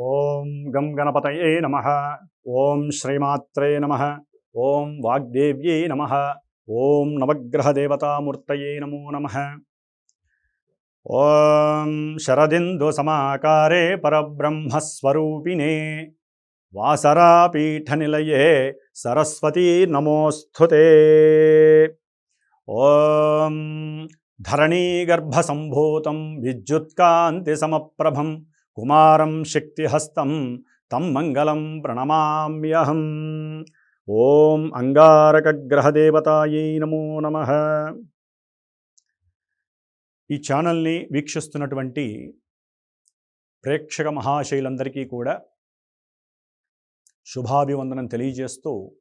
ఓం గం గణపతయే నమ. ఓం శ్రీమాత్రే నమ. ఓం వాగ్దేవ్యై నమ. ఓం నవగ్రహదేవతామూర్తయే నమో నమ. ఓం శరదిందు సమాకారే పరబ్రహ్మస్వరూపిణే. వాసరాపీఠనిలయే సరస్వతీ నమోస్తుతే ఓం ధరణీగర్భసంభూతం విద్యుత్కాంతిసమప్రభం కుమారం శక్తిహస్తం తం మంగళం ప్రణమామ్యహం. ఓం అంగారకగ్రహదేవతాయై నమో నమ. ఈ ఛానల్ని వీక్షిస్తున్నటువంటి ప్రేక్షక మహాశైలందరికీ కూడా శుభాభివందనం తెలియజేస్తూ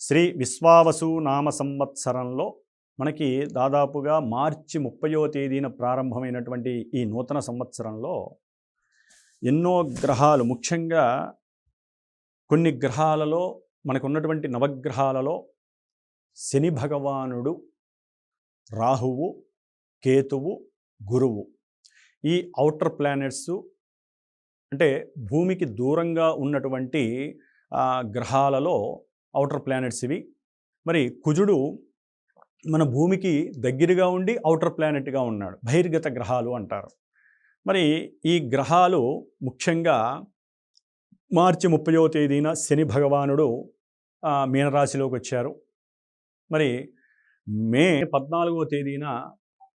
శ్రీ విశ్వావసు నామ సంవత్సరంలో మనకి దాదాపుగా మార్చి ముప్పయో తేదీన ప్రారంభమైనటువంటి ఈ నూతన సంవత్సరంలో ఎన్నో గ్రహాలు ముఖ్యంగా కొన్ని గ్రహాలలో మనకు ఉన్నటువంటి నవగ్రహాలలో శని భగవానుడు రాహువు కేతువు గురువు. ఈ ఔటర్ ప్లానెట్స్ అంటే భూమికి దూరంగా ఉన్నటువంటి గ్రహాలలో ఔటర్ ప్లానెట్స్ ఇవి. మరి కుజుడు మన భూమికి దగ్గరగా ఉండి ఔటర్ ప్లానెట్గా ఉన్నాడు. బహిర్గత గ్రహాలు అంటారు. మరి ఈ గ్రహాలు ముఖ్యంగా మార్చి ముప్పయో తేదీన శని భగవానుడు మీనరాశిలోకి వచ్చారు. మరి మే పద్నాలుగో తేదీన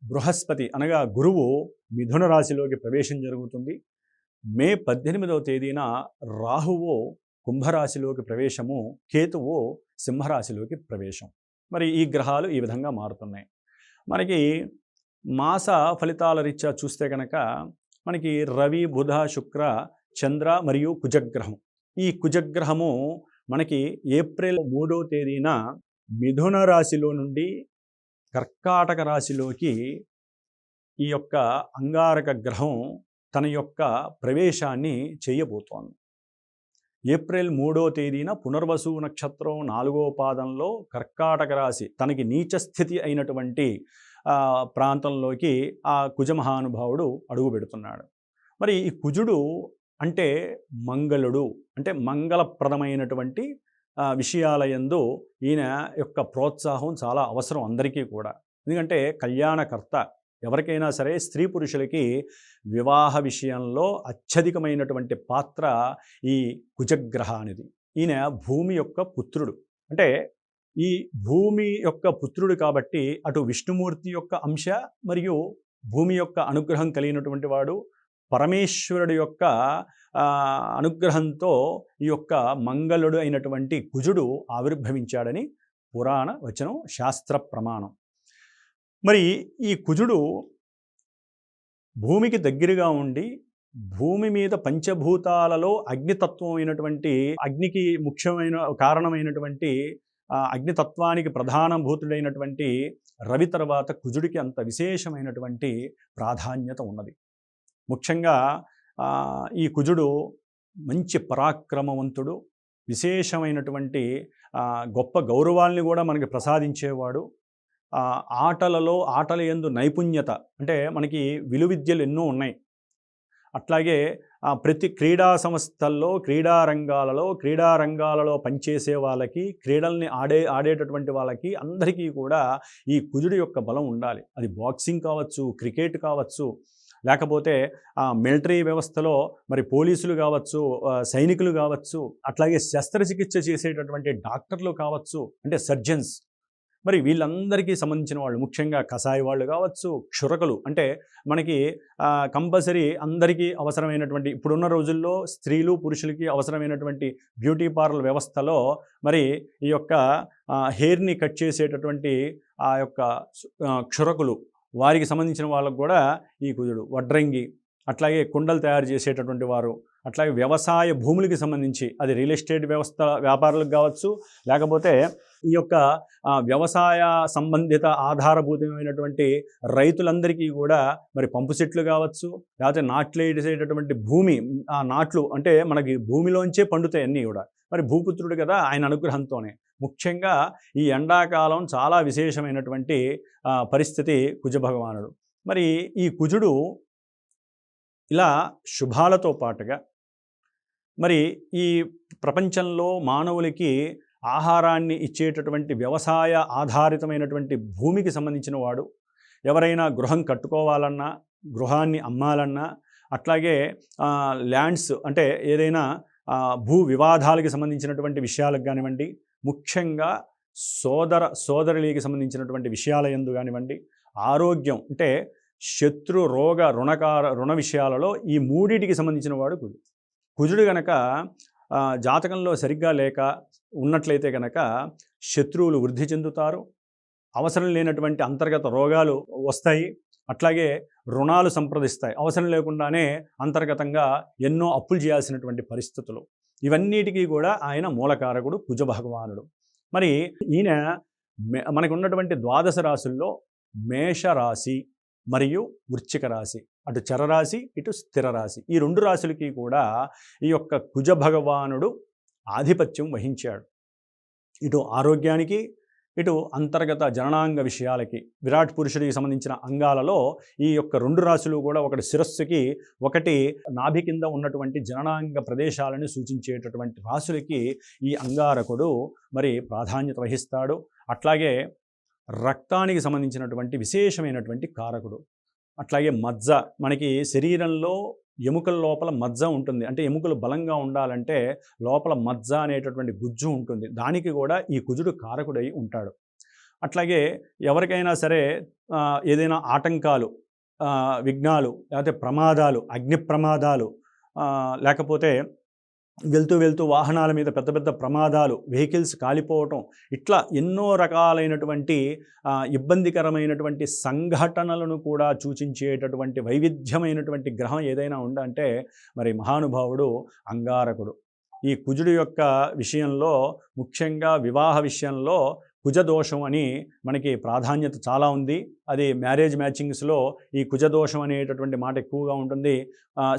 బృహస్పతి అనగా గురువు మిథున రాశిలోకి ప్రవేశం జరుగుతుంది. మే పద్దెనిమిదవ తేదీన రాహువు కుంభరాశిలోకి ప్రవేశము కేతువు సింహరాశిలోకి ప్రవేశం. మరి ఈ గ్రహాలు ఈ విధంగా మారుతున్నాయి. మనకి మాస ఫలితాల రీత్యా చూస్తే కనుక మనకి రవి బుధ శుక్ర చంద్ర మరియు కుజగ్రహం. ఈ కుజగ్రహము మనకి ఏప్రిల్ మూడో తేదీన మిథున రాశిలో నుండి కర్కాటక రాశిలోకి ఈ యొక్క అంగారక గ్రహం తన యొక్క ప్రవేశాన్ని చేయబోతోంది. ఏప్రిల్ మూడో తేదీన పునర్వసు నక్షత్రం నాలుగో పాదంలో కర్కాటక రాశి తనకి నీచ స్థితి అయినటువంటి ప్రాంతంలోకి ఆ కుజ మహానుభావుడు అడుగు పెడుతున్నాడు. మరి ఈ కుజుడు అంటే మంగళుడు అంటే మంగళప్రదమైనటువంటి విషయాలయందు విషయాల ఈయన యొక్క ప్రోత్సాహం చాలా అవసరం అందరికీ కూడా. ఎందుకంటే కళ్యాణకర్త ఎవరికైనా సరే స్త్రీ పురుషులకి వివాహ విషయంలో అత్యధికమైనటువంటి పాత్ర ఈ కుజగ్రహానిది. ఈయన భూమి యొక్క పుత్రుడు. అంటే ఈ భూమి యొక్క పుత్రుడు కాబట్టి అటు విష్ణుమూర్తి యొక్క అంశ మరియు భూమి యొక్క అనుగ్రహం కలిగినటువంటి వాడు పరమేశ్వరుడు యొక్క అనుగ్రహంతో ఈ యొక్క మంగళుడు అయినటువంటి కుజుడు ఆవిర్భవించాడని పురాణ వచనం శాస్త్ర ప్రమాణం. మరి ఈ కుజుడు భూమికి దగ్గరగా ఉండి భూమి మీద పంచభూతాలలో అగ్నితత్వం అయినటువంటి అగ్నికి ముఖ్యమైన కారణమైనటువంటి అగ్నితత్వానికి ప్రధానభూతుడైనటువంటి రవి తర్వాత కుజుడికి అంత విశేషమైనటువంటి ప్రాధాన్యత ఉన్నది. ముఖ్యంగా ఈ కుజుడు మంచి పరాక్రమవంతుడు విశేషమైనటువంటి గొప్ప గౌరవాల్ని కూడా మనకి ప్రసాదించేవాడు. ఆటలలో ఆటల యందు నైపుణ్యత అంటే మనకి విలువిద్యలు ఎన్నో ఉన్నాయి. అట్లాగే ప్రతి క్రీడా సంస్థల్లో క్రీడా రంగాలలో క్రీడా రంగాలలో పనిచేసే వాళ్ళకి క్రీడల్ని ఆడే ఆడేటటువంటి వాళ్ళకి అందరికీ కూడా ఈ కుదుడు యొక్క బలం ఉండాలి. అది బాక్సింగ్ కావచ్చు క్రికెట్ కావచ్చు లేకపోతే మిలిటరీ వ్యవస్థలో మరి పోలీసులు కావచ్చు సైనికులు కావచ్చు అట్లాగే శస్త్రచికిత్స చేసేటటువంటి డాక్టర్లు కావచ్చు అంటే సర్జన్స్ మరి వీళ్ళందరికీ సంబంధించిన వాళ్ళు ముఖ్యంగా కషాయ వాళ్ళు కావచ్చు క్షురకులు అంటే మనకి కంపల్సరీ అందరికీ అవసరమైనటువంటి ఇప్పుడున్న రోజుల్లో స్త్రీలు పురుషులకి అవసరమైనటువంటి బ్యూటీ పార్లర్ వ్యవస్థలో మరి ఈ యొక్క హెయిర్ని కట్ చేసేటటువంటి ఆ యొక్క క్షురకులు వారికి సంబంధించిన వాళ్ళకు కూడా ఈ కుదుడు వడ్రంగి అట్లాగే కుండలు తయారు చేసేటటువంటి వారు అట్లాగే వ్యవసాయ భూములకి సంబంధించి అది రియల్ ఎస్టేట్ వ్యవస్థ వ్యాపారులకు కావచ్చు లేకపోతే ఈ యొక్క వ్యవసాయ సంబంధిత ఆధారభూతమైనటువంటి రైతులందరికీ కూడా మరి పంపు సెట్లు కావచ్చు లేకపోతే నాట్లు వేసేటటువంటి భూమి ఆ నాట్లు అంటే మనకి భూమిలోంచే పండుతాయి అన్నీ కూడా. మరి భూపుత్రుడు కదా ఆయన అనుగ్రహంతోనే. ముఖ్యంగా ఈ ఎండాకాలం చాలా విశేషమైనటువంటి పరిస్థితి కుజ భగవానుడు మరి ఈ కుజుడు ఇలా శుభాలతో పాటుగా మరి ఈ ప్రపంచంలో మానవులకి ఆహారాన్ని ఇచ్చేటటువంటి వ్యవసాయ ఆధారితమైనటువంటి భూమికి సంబంధించిన వాడు ఎవరైనా గృహం కట్టుకోవాలన్నా గృహాన్ని అమ్మాలన్నా అట్లాగే ల్యాండ్స్ అంటే ఏదైనా భూ వివాదాలకి సంబంధించినటువంటి విషయాలకు కానివ్వండి ముఖ్యంగా సోదర సోదరులకి సంబంధించినటువంటి విషయాల ఎందు కానివ్వండి ఆరోగ్యం అంటే శత్రు రోగ రుణకార రుణ విషయాలలో ఈ మూడిటికి సంబంధించిన వాడు కుజుడు కుజుడు గనక జాతకంలో సరిగ్గా లేక ఉన్నట్లయితే గనక శత్రువులు వృద్ధి చెందుతారు. అవసరం లేనటువంటి అంతర్గత రోగాలు వస్తాయి. అట్లాగే రుణాలు సంప్రదిస్తాయి. అవసరం లేకుండానే అంతర్గతంగా ఎన్నో అప్పులు చేయాల్సినటువంటి పరిస్థితులు. ఇవన్నిటికీ కూడా ఆయన మూలకారకుడు కుజ భగవానుడు మరి ఈయన మే- మనకు ఉన్నటువంటి ద్వాదశ రాశుల్లో మేషరాశి మరియు వృశ్చిక రాశి. అటు చరరాశి ఇటు స్థిర రాశి. ఈ రెండు రాశులకి కూడా ఈ యొక్క కుజ భగవానుడు ఆధిపత్యం వహించాడు. ఇటు ఆరోగ్యానికి ఇటు అంతర్గత జననాంగ విషయాలకి విరాట్ పురుషుడికి సంబంధించిన అంగాలలో ఈ యొక్క రెండు రాశులు కూడా ఒకటి శిరస్సుకి ఒకటి నాభి కింద ఉన్నటువంటి జననాంగ ప్రదేశాలను సూచించేటటువంటి రాశులకి ఈ అంగారకుడు మరి ప్రాధాన్యత వహిస్తాడు. అట్లాగే రక్తానికి సంబంధించినటువంటి విశేషమైనటువంటి కారకుడు. అట్లాగే మజ్జ మనకి శరీరంలో ఎముకల లోపల మజ్జ ఉంటుంది. అంటే ఎముకలు బలంగా ఉండాలంటే లోపల మజ్జ అనేటటువంటి గుజ్జు ఉంటుంది. దానికి కూడా ఈ కుజుడు కారకుడై ఉంటాడు. అట్లాగే ఎవరికైనా సరే ఏదైనా ఆటంకాలు విఘ్నాలు లేకపోతే ప్రమాదాలు అగ్ని ప్రమాదాలు లేకపోతే వెళ్తూ వెళ్తూ వాహనాల మీద పెద్ద పెద్ద ప్రమాదాలు వెహికల్స్ కాలిపోవటం ఇట్లా ఎన్నో రకాలైనటువంటి ఇబ్బందికరమైనటువంటి సంఘటనలను కూడా సూచించేటటువంటి వైవిధ్యమైనటువంటి గ్రహం ఏదైనా ఉందంటే మరి మహానుభావుడు అంగారకుడు. ఈ కుజుడు యొక్క విషయంలో ముఖ్యంగా వివాహ విషయంలో కుజదోషం అని మనకి ప్రాధాన్యత చాలా ఉంది. అది మ్యారేజ్ మ్యాచింగ్స్లో ఈ కుజదోషం అనేటటువంటి మాట ఎక్కువగా ఉంటుంది.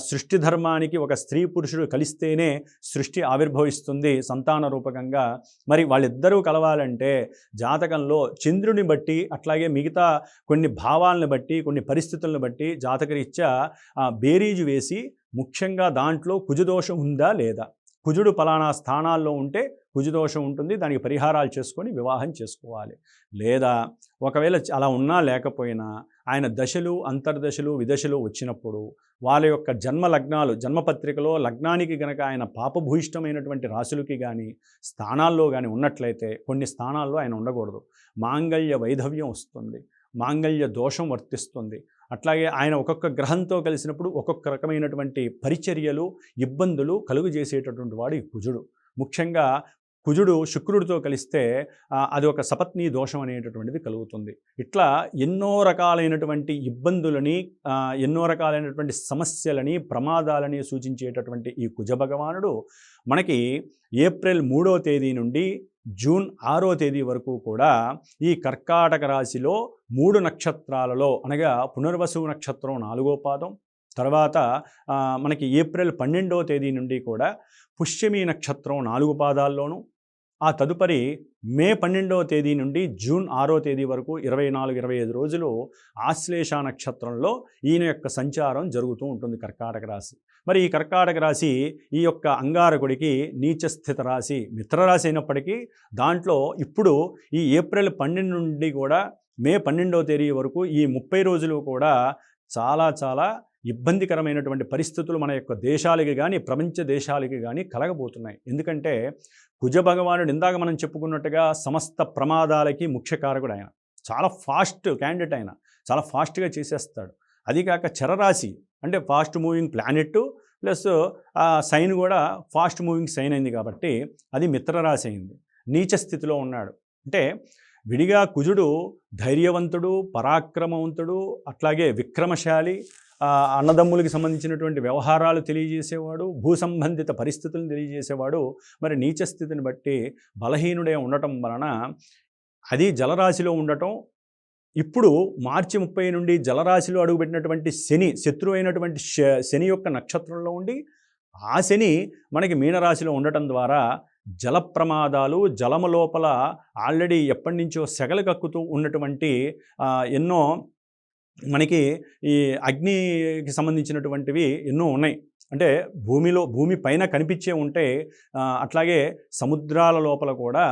సృష్టి ధర్మానికి ఒక స్త్రీ పురుషుడు కలిస్తేనే సృష్టి ఆవిర్భవిస్తుంది సంతాన రూపకంగా. మరి వాళ్ళిద్దరూ కలవాలంటే జాతకంలో చంద్రుని బట్టి అట్లాగే మిగతా కొన్ని భావాలను బట్టి కొన్ని పరిస్థితులను బట్టి జాతకరీత్యా బేరీజు వేసి ముఖ్యంగా దాంట్లో కుజదోషం ఉందా లేదా? కుజుడు పలానా స్థానాల్లో ఉంటే కుజదోషం ఉంటుంది దానికి పరిహారాలు చేసుకొని వివాహం చేసుకోవాలి. లేదా ఒకవేళ అలా ఉన్నా లేకపోయినా ఆయన దశలు అంతర్దశలు విదశలు వచ్చినప్పుడు వాళ్ళ యొక్క జన్మ లగ్నాలు జన్మపత్రికలో లగ్నానికి గనక ఆయన పాపభూయిష్టమైనటువంటి రాశులకి కానీ స్థానాల్లో కానీ ఉన్నట్లయితే కొన్ని స్థానాల్లో ఆయన ఉండకూడదు. మాంగళ్య వైధవ్యం వస్తుంది. మాంగళ్య దోషం వర్తిస్తుంది. అట్లాగే ఆయన ఒక్కొక్క గ్రహంతో కలిసినప్పుడు ఒక్కొక్క రకమైనటువంటి పరిచర్యలు ఇబ్బందులు కలుగు చేసేటటువంటి వాడు ఈ కుజుడు. ముఖ్యంగా కుజుడు శుక్రుడితో కలిస్తే అది ఒక సపత్ని దోషం అనేటటువంటిది కలుగుతుంది. ఇట్లా ఎన్నో రకాలైనటువంటి ఇబ్బందులని ఎన్నో రకాలైనటువంటి సమస్యలని ప్రమాదాలని సూచించేటటువంటి ఈ కుజ భగవానుడు మనకి ఏప్రిల్ మూడో తేదీ నుండి జూన్ ఆరో తేదీ వరకు కూడా ఈ కర్కాటక రాశిలో మూడు నక్షత్రాలలో అనగా పునర్వసు నక్షత్రం నాలుగో పాదం తర్వాత మనకి ఏప్రిల్ పన్నెండో తేదీ నుండి కూడా పుష్యమి నక్షత్రం నాలుగు పాదాల్లోనూ ఆ తదుపరి మే పన్నెండవ తేదీ నుండి జూన్ ఆరో తేదీ వరకు ఇరవై నాలుగు ఇరవై ఐదు రోజులు ఆశ్లేష నక్షత్రంలో ఈయన యొక్క సంచారం జరుగుతూ ఉంటుంది కర్కాటక రాశి. మరి ఈ కర్కాటక రాశి ఈ యొక్క అంగారకుడికి నీచస్థిత రాశి మిత్రరాశి అయినప్పటికీ దాంట్లో ఇప్పుడు ఈ ఏప్రిల్ పన్నెండు నుండి కూడా మే పన్నెండవ తేదీ వరకు ఈ ముప్పై రోజులు కూడా చాలా చాలా ఇబ్బందికరమైనటువంటి పరిస్థితులు మన యొక్క దేశాలకి కానీ ప్రపంచ దేశాలకి కానీ కలగబోతున్నాయి. ఎందుకంటే కుజ భగవానుడు ఇందాక మనం చెప్పుకున్నట్టుగా సమస్త ప్రమాదాలకి ముఖ్య కారకుడు ఆయన. చాలా ఫాస్ట్ క్యాండిడేట్ ఆయన. చాలా ఫాస్ట్గా చేసేస్తాడు. అది కాక చరరాశి అంటే ఫాస్ట్ మూవింగ్ ప్లానెట్ ప్లస్ ఆ సైన్ కూడా ఫాస్ట్ మూవింగ్ సైన్ అయింది కాబట్టి అది మిత్రరాశి అయింది. నీచ స్థితిలో ఉన్నాడు. అంటే విడిగా కుజుడు ధైర్యవంతుడు పరాక్రమవంతుడు అట్లాగే విక్రమశాలి అన్నదమ్ములకి సంబంధించినటువంటి వ్యవహారాలు తెలియజేసేవాడు భూ సంబంధిత పరిస్థితులను తెలియజేసేవాడు మరి నీచ స్థితిని బట్టి బలహీనుడే ఉండటం వలన అది జలరాశిలో ఉండటం ఇప్పుడు మార్చి ముప్పై నుండి జలరాశిలో అడుగుపెట్టినటువంటి శని శత్రువు అయినటువంటి శ- శని యొక్క నక్షత్రంలో ఉండి ఆ శని మనకి మీనరాశిలో ఉండటం ద్వారా జల ప్రమాదాలు జలము లోపల ఆల్రెడీ ఎప్పటి నుంచో సెగలు కక్కుతూ ఉన్నటువంటి ఎన్నో మనకి ఈ అగ్నికి సంబంధించినటువంటివి ఎన్నో ఉన్నాయి. అంటే భూమిలో భూమి పైన కనిపించే ఉంటే అట్లాగే సముద్రాల లోపల కూడా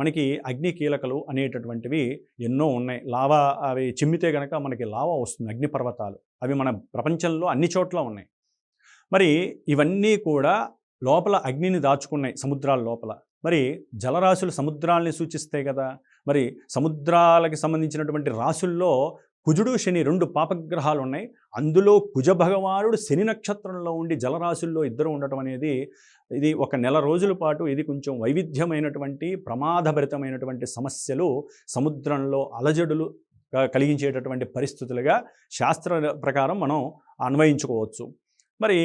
మనకి అగ్ని కీలకలు అనేటటువంటివి ఎన్నో ఉన్నాయి. లావా అవి చిమ్మితే కనుక మనకి లావా వస్తుంది అగ్నిపర్వతాలు అవి మన ప్రపంచంలో అన్ని చోట్ల ఉన్నాయి. మరి ఇవన్నీ కూడా లోపల అగ్నిని దాచుకున్నాయి సముద్రాల లోపల. మరి జలరాశులు సముద్రాల్ని సూచిస్తాయి కదా! మరి సముద్రాలకి సంబంధించినటువంటి రాశుల్లో కుజుడు శని రెండు పాపగ్రహాలు ఉన్నాయి అందులో కుజ భగవానుడు శని నక్షత్రంలో ఉండి జలరాశుల్లో ఇద్దరు ఉండటం అనేది ఇది ఒక నెల రోజుల పాటు ఇది కొంచెం వైవిధ్యమైనటువంటి ప్రమాదభరితమైనటువంటి సమస్యలు సముద్రంలో అలజడులు కలిగించేటటువంటి పరిస్థితులుగా శాస్త్ర ప్రకారం మనం అన్వయించుకోవచ్చు. మరి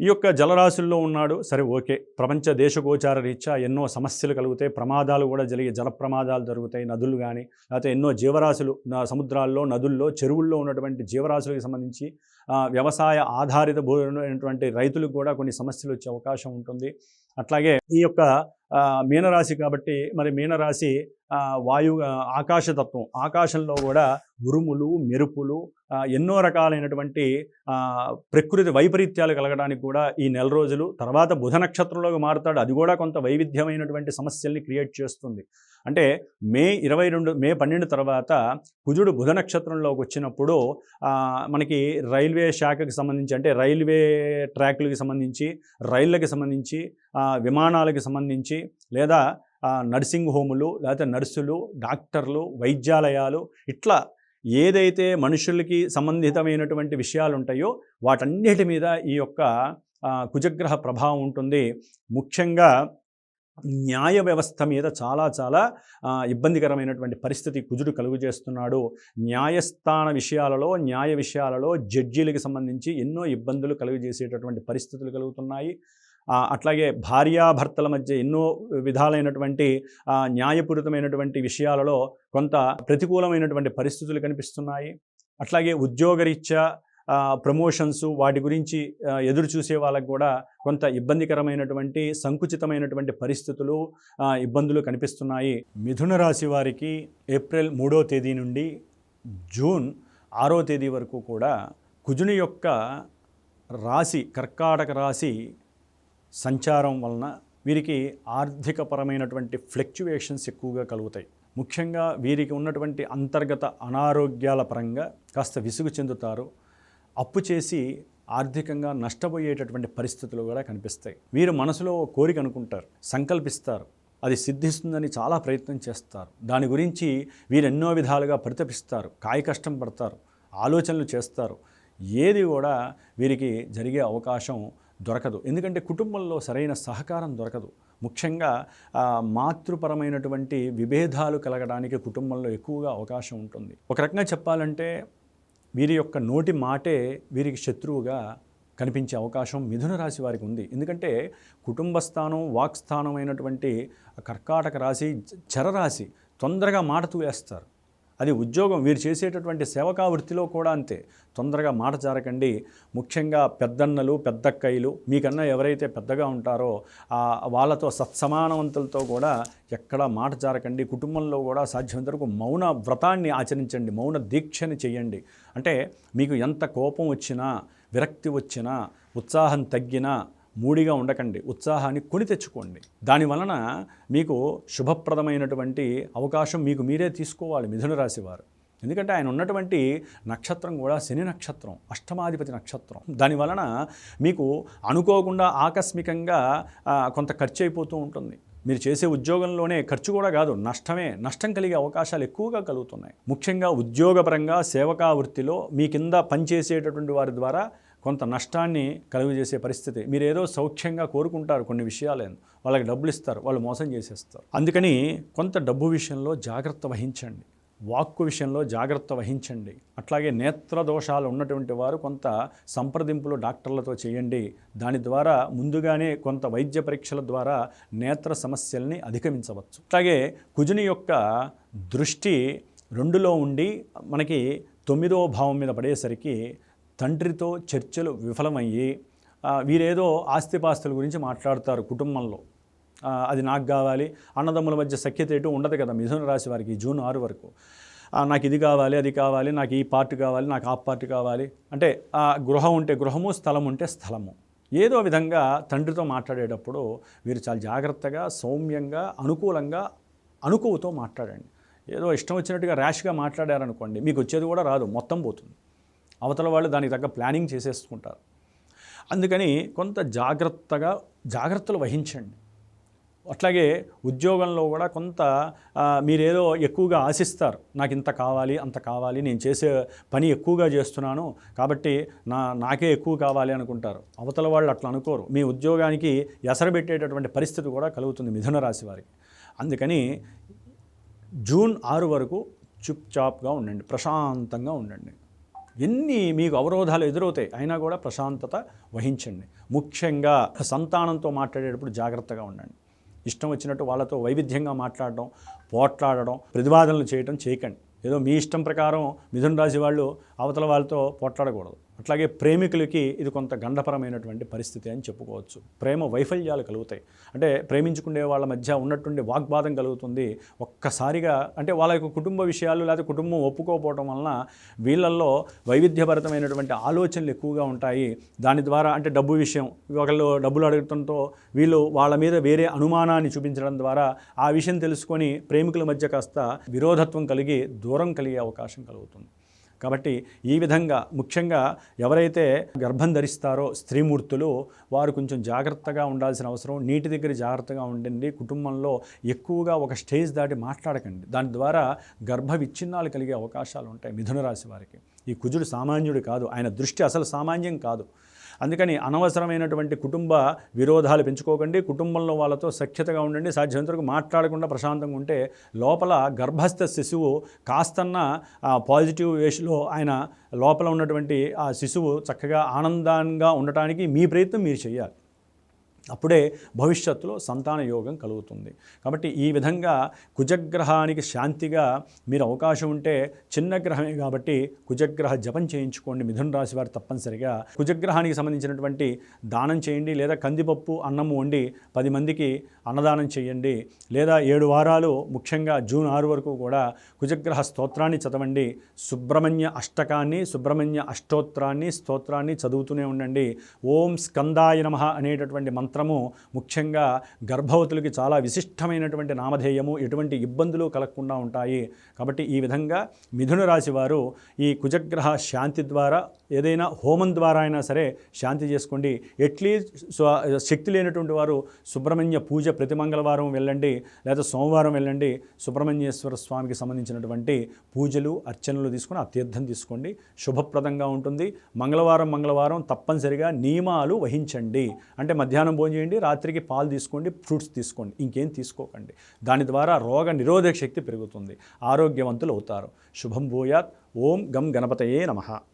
ఈ యొక్క జలరాశుల్లో ఉన్నాడు సరే ఓకే. ప్రపంచ దేశగోచార రీత్యా ఎన్నో సమస్యలు కలుగుతాయి ప్రమాదాలు కూడా జరిగే జల ప్రమాదాలు జరుగుతాయి నదులు కానీ లేకపోతే ఎన్నో జీవరాశులు సముద్రాల్లో నదుల్లో చెరువుల్లో ఉన్నటువంటి జీవరాశులకు సంబంధించి వ్యవసాయ ఆధారిత భూమైనటువంటి రైతులకు కూడా కొన్ని సమస్యలు వచ్చే అవకాశం ఉంటుంది. అట్లాగే ఈ యొక్క మీనరాశి కాబట్టి మరి మీనరాశి వాయు ఆకాశతత్వం. ఆకాశంలో కూడా ఉరుములు మెరుపులు ఎన్నో రకాలైనటువంటి ప్రకృతి వైపరీత్యాలు కలగడానికి కూడా ఈ నెల రోజులు తర్వాత బుధ నక్షత్రంలోకి మారుతాడు. అది కూడా కొంత వైవిధ్యమైనటువంటి సమస్యల్ని క్రియేట్ చేస్తుంది. అంటే మే ఇరవై రెండు మే పన్నెండు తర్వాత కుజుడు బుధ నక్షత్రంలోకి వచ్చినప్పుడు మనకి రైల్వే శాఖకి సంబంధించి అంటే రైల్వే ట్రాక్లకి సంబంధించి రైళ్ళకి సంబంధించి విమానాలకి సంబంధించి లేదా నర్సింగ్ హోములు లేకపోతే నర్సులు డాక్టర్లు వైద్యాలయాలు ఇట్లా ఏదైతే మనుషులకి సంబంధితమైనటువంటి విషయాలు ఉంటాయో వాటన్నిటి మీద ఈ యొక్క కుజగ్రహ ప్రభావం ఉంటుంది. ముఖ్యంగా న్యాయ వ్యవస్థ మీద చాలా చాలా ఇబ్బందికరమైనటువంటి పరిస్థితి కుజుడు కలుగు చేస్తున్నాడు న్యాయస్థాన విషయాలలో న్యాయ విషయాలలో జడ్జీలకు సంబంధించి ఎన్నో ఇబ్బందులు కలుగజేసేటటువంటి పరిస్థితులు కలుగుతున్నాయి. అట్లాగే భార్యాభర్తల మధ్య ఎన్నో విధాలైనటువంటి న్యాయపూరితమైనటువంటి విషయాలలో కొంత ప్రతికూలమైనటువంటి పరిస్థితులు కనిపిస్తున్నాయి. అట్లాగే ఉద్యోగరీత్యా ఆ, ప్రమోషన్స్ వాటి గురించి ఎదురు చూసే వాళ్ళకు కూడా కొంత ఇబ్బందికరమైనటువంటి సంకుచితమైనటువంటి పరిస్థితులు ఇబ్బందులు కనిపిస్తున్నాయి. మిథున రాశి వారికి ఏప్రిల్ మూడో తేదీ నుండి జూన్ ఆరో తేదీ వరకు కూడా కుజుని యొక్క రాశి కర్కాటక రాశి సంచారం వలన వీరికి ఆర్థికపరమైనటువంటి ఫ్లక్చువేషన్స్ ఎక్కువగా కలుగుతాయి. ముఖ్యంగా వీరికి ఉన్నటువంటి అంతర్గత అనారోగ్యాల పరంగా కాస్త విసుగు చెందుతారు. అప్పు చేసి ఆర్థికంగా నష్టపోయేటటువంటి పరిస్థితులు కూడా కనిపిస్తాయి. వీరు మనసులో ఓ కోరిక అనుకుంటారు సంకల్పిస్తారు. అది సిద్ధిస్తుందని చాలా ప్రయత్నం చేస్తారు. దాని గురించి వీరు ఎన్నో విధాలుగా పరితపిస్తారు కాయ కష్టం పడతారు ఆలోచనలు చేస్తారు. ఏది కూడా వీరికి జరిగే అవకాశం దొరకదు. ఎందుకంటే కుటుంబంలో సరైన సహకారం దొరకదు. ముఖ్యంగా మాతృపరమైనటువంటి విభేదాలు కలగడానికి కుటుంబంలో ఎక్కువగా అవకాశం ఉంటుంది. ఒక రకంగా చెప్పాలంటే వీరి యొక్క నోటి మాటే వీరికి శత్రువుగా కనిపించే అవకాశం మిథున రాశి వారికి ఉంది. ఎందుకంటే కుటుంబ స్థానం వాక్స్థానం అయినటువంటి కర్కాటక రాశి చరరాశి తొందరగా మాట తూలేస్తారు అది ఉద్యోగం వీరు చేసేటటువంటి సేవకా వృత్తిలో కూడా అంతే. తొందరగా మాట జారకండి. ముఖ్యంగా పెద్దన్నలు పెద్దక్కయ్యలు మీకన్నా ఎవరైతే పెద్దగా ఉంటారో వాళ్ళతో సత్సమానవంతులతో కూడా ఎక్కడా మాట జారకండి. కుటుంబంలో కూడా సాధ్యమైనంత వరకు మౌన వ్రతాన్ని ఆచరించండి మౌన దీక్షని చేయండి అంటే మీకు ఎంత కోపం వచ్చినా విరక్తి వచ్చినా ఉత్సాహం తగ్గినా మూడిగా ఉండకండి. ఉత్సాహాన్ని కొని తెచ్చుకోండి. దాని వలన మీకు శుభప్రదమైనటువంటి అవకాశం మీకు మీరే తీసుకోవాలి మిథున రాశి వారు. ఎందుకంటే ఆయన ఉన్నటువంటి నక్షత్రం కూడా శని నక్షత్రం అష్టమాధిపతి నక్షత్రం. దాని వలన మీకు అనుకోకుండా ఆకస్మికంగా కొంత ఖర్చు అయిపోతూ ఉంటుంది. మీరు చేసే ఉద్యోగంలోనే ఖర్చు కూడా కాదు నష్టమే నష్టం కలిగే అవకాశాలు ఎక్కువగా కలుగుతున్నాయి. ముఖ్యంగా ఉద్యోగపరంగా సేవకా వృత్తిలో మీ కింద పనిచేసేటటువంటి వారి ద్వారా కొంత నష్టాన్ని కలుగజేసే పరిస్థితి. మీరు ఏదో సౌఖ్యంగా కోరుకుంటారు కొన్ని విషయాలను. వాళ్ళకి డబ్బులు ఇస్తారు వాళ్ళు మోసం చేసేస్తారు. అందుకని కొంత డబ్బు విషయంలో జాగ్రత్త వహించండి. వాక్కు విషయంలో జాగ్రత్త వహించండి. అట్లాగే నేత్ర దోషాలు ఉన్నటువంటి వారు కొంత సంప్రదింపులు డాక్టర్లతో చేయండి. దాని ద్వారా ముందుగానే కొంత వైద్య పరీక్షల ద్వారా నేత్ర సమస్యల్ని అధిగమించవచ్చు. అట్లాగే కుజుని యొక్క దృష్టి రెండులో ఉండి మనకి తొమ్మిదవ భావం మీద పడేసరికి తండ్రితో చర్చలు విఫలమయ్యి వీరేదో ఆస్తిపాస్తుల గురించి మాట్లాడతారు కుటుంబంలో. అది నాకు కావాలి అన్నదమ్ముల మధ్య సఖ్యత ఎటు ఉండదు కదా మిథున రాశి వారికి జూన్ ఆరు వరకు. నాకు ఇది కావాలి అది కావాలి నాకు ఈ పార్ట్ కావాలి నాకు ఆ పార్ట్ కావాలి. అంటే గృహం ఉంటే గృహము స్థలం ఉంటే స్థలము. ఏదో విధంగా తండ్రితో మాట్లాడేటప్పుడు మీరు చాలా జాగ్రత్తగా సౌమ్యంగా అనుకూలంగా అనుకువతో మాట్లాడండి. ఏదో ఇష్టం వచ్చినట్టుగా ర్యాష్గా మాట్లాడారనుకోండి మీకు వచ్చేది కూడా రాదు మొత్తం పోతుంది. అవతల వాళ్ళు దానికి తగ్గ ప్లానింగ్ చేసేసుకుంటారు. అందుకని కొంత జాగ్రత్తగా జాగ్రత్తలు వహించండి. అట్లాగే ఉద్యోగంలో కూడా కొంత మీరేదో ఎక్కువగా ఆశిస్తారు నాకు ఇంత కావాలి అంత కావాలి నేను చేసే పని ఎక్కువగా చేస్తున్నాను కాబట్టి నా నాకే ఎక్కువ కావాలి అనుకుంటారు. అవతల వాళ్ళు అట్లా అనుకోరు. మీ ఉద్యోగానికి ఎసరబెట్టేటటువంటి పరిస్థితి కూడా కలుగుతుంది మిథున రాశి వారికి. అందుకని జూన్ ఆరు వరకు చుప్ చాప్గా ఉండండి ప్రశాంతంగా ఉండండి. ఎన్ని మీకు అవరోధాలు ఎదురవుతాయి అయినా కూడా ప్రశాంతత వహించండి. ముఖ్యంగా సంతానంతో మాట్లాడేటప్పుడు జాగ్రత్తగా ఉండండి. ఇష్టం వచ్చినట్టు వాళ్ళతో వైవిధ్యంగా మాట్లాడడం పోట్లాడడం ప్రతిపాదనలు చేయడం చేయకండి. ఏదో మీ ఇష్టం ప్రకారం మిథున రాశి వాళ్ళు అవతల వాళ్ళతో పోట్లాడకూడదు. అట్లాగే ప్రేమికులకి ఇది కొంత గండపరమైనటువంటి పరిస్థితి అని చెప్పుకోవచ్చు. ప్రేమ వైఫల్యాలు కలుగుతాయి. అంటే ప్రేమించుకునే వాళ్ళ మధ్య ఉన్నటువంటి వాగ్వాదం కలుగుతుంది. ఒక్కసారిగా అంటే వాళ్ళ యొక్క కుటుంబ విషయాలు లేకపోతే కుటుంబం ఒప్పుకోకపోవడం వలన వీళ్ళల్లో వైవిధ్యభరితమైనటువంటి ఆలోచనలు ఎక్కువగా ఉంటాయి. దాని ద్వారా అంటే డబ్బు విషయం ఒకళ్ళు డబ్బులు అడగటంతో వీళ్ళు వాళ్ళ మీద వేరే అనుమానాన్ని చూపించడం ద్వారా ఆ విషయం తెలుసుకొని ప్రేమికుల మధ్య కాస్త విరోధత్వం కలిగి దూరం కలిగే అవకాశం కలుగుతుంది. కాబట్టి ఈ విధంగా ముఖ్యంగా ఎవరైతే గర్భం ధరిస్తారో స్త్రీమూర్తులు వారు కొంచెం జాగ్రత్తగా ఉండాల్సిన అవసరం. నీటి దగ్గర జాగ్రత్తగా ఉండండి. కుటుంబంలో ఎక్కువగా ఒక స్టేజ్ దాటి మాట్లాడకండి. దాని ద్వారా గర్భ విచ్ఛిన్నాలు కలిగే అవకాశాలు ఉంటాయి మిథున రాశి వారికి. ఈ కుజుడు సామాన్యుడు కాదు. ఆయన దృష్టి అసలు సామాన్యం కాదు. అందుకని అనవసరమైనటువంటి కుటుంబ విరోధాలు పెంచుకోకండి. కుటుంబంలో వాళ్ళతో సఖ్యతగా ఉండండి. సాధ్యమైనంత మాట్లాడకుండా ప్రశాంతంగా ఉంటే లోపల గర్భస్థ శిశువు కాస్తన్న పాజిటివ్ వేస్లో ఆయన లోపల ఉన్నటువంటి ఆ శిశువు చక్కగా ఆనందంగా ఉండటానికి మీ ప్రయత్నం మీరు చేయాలి. అప్పుడే భవిష్యత్తులో సంతాన యోగం కలుగుతుంది. కాబట్టి ఈ విధంగా కుజగ్రహానికి శాంతిగా మీరు అవకాశం ఉంటే చిన్న గ్రహమే కాబట్టి కుజగ్రహ జపం చేయించుకోండి. మిథున రాశి వారు తప్పనిసరిగా కుజగ్రహానికి సంబంధించినటువంటి దానం చేయండి. లేదా కందిపప్పు అన్నము వండి పది మందికి అన్నదానం చేయండి. లేదా ఏడు వారాలు ముఖ్యంగా జూన్ ఆరు వరకు కూడా కుజగ్రహ స్తోత్రాన్ని చదవండి. సుబ్రహ్మణ్య అష్టకాన్ని సుబ్రహ్మణ్య అష్టోత్రాన్ని స్తోత్రాన్ని చదువుతూనే ఉండండి. ఓం స్కందాయ నమ అనేటటువంటి మంత్రము ముఖ్యంగా గర్భవతులకి చాలా విశిష్టమైనటువంటి నామధేయము ఎటువంటి ఇబ్బందులు కలగకుండా ఉంటాయి. కాబట్టి ఈ విధంగా మిథున రాశి వారు ఈ కుజగ్రహ శాంతి ద్వారా ఏదైనా హోమం ద్వారా అయినా సరే శాంతి చేసుకోండి. ఎట్లీస్ట్ శక్తి లేనటువంటి వారు సుబ్రహ్మణ్య పూజ ప్రతి మంగళవారం వెళ్ళండి లేదా సోమవారం వెళ్ళండి. సుబ్రహ్మణ్యేశ్వర స్వామికి సంబంధించినటువంటి పూజలు అర్చనలు తీసుకొని ఆ తీర్థం తీసుకోండి. శుభప్రదంగా ఉంటుంది. మంగళవారం మంగళవారం తప్పనిసరిగా నియమాలు వహించండి. అంటే మధ్యాహ్నం భోజనం చేయండి రాత్రికి పాలు తీసుకోండి ఫ్రూట్స్ తీసుకోండి ఇంకేం తీసుకోకండి. దాని ద్వారా రోగ నిరోధక శక్తి పెరుగుతుంది. ఆరోగ్యవంతులు అవుతారు. శుభం భూయాత్. ఓం గం గణపతయే నమః.